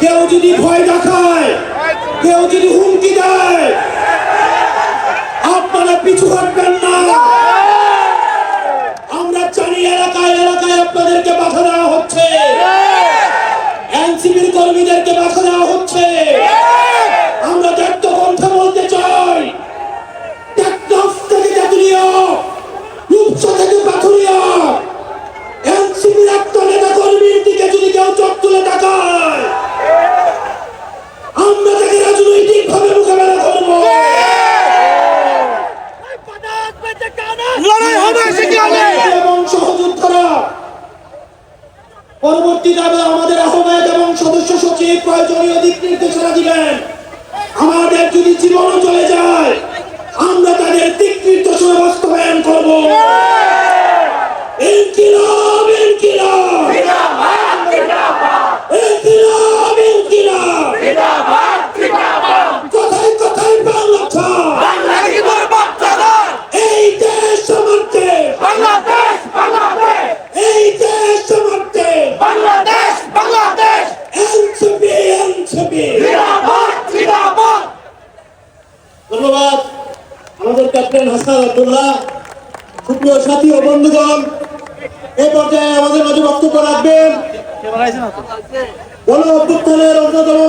কেউ যদি ভয় দেখায় কেউ যদি হুমকি দেয় পরবর্তী যাবে আমাদের আহ্বায়ক এবং সদস্য সচিব প্রয়োজনীয় দিক নির্দেশনা দিবেন। আমাদের যদি জীবনও চলে যায় ক্যাপ্টেন হাসান আব্দুল্লাহ। সুপ্রিয় সাথী ও বন্ধুগণ, এ পর্যায়ে আমাদের মাঝে বক্তব্য রাখবেন। গণ অভ্যুত্থানের অন্যতম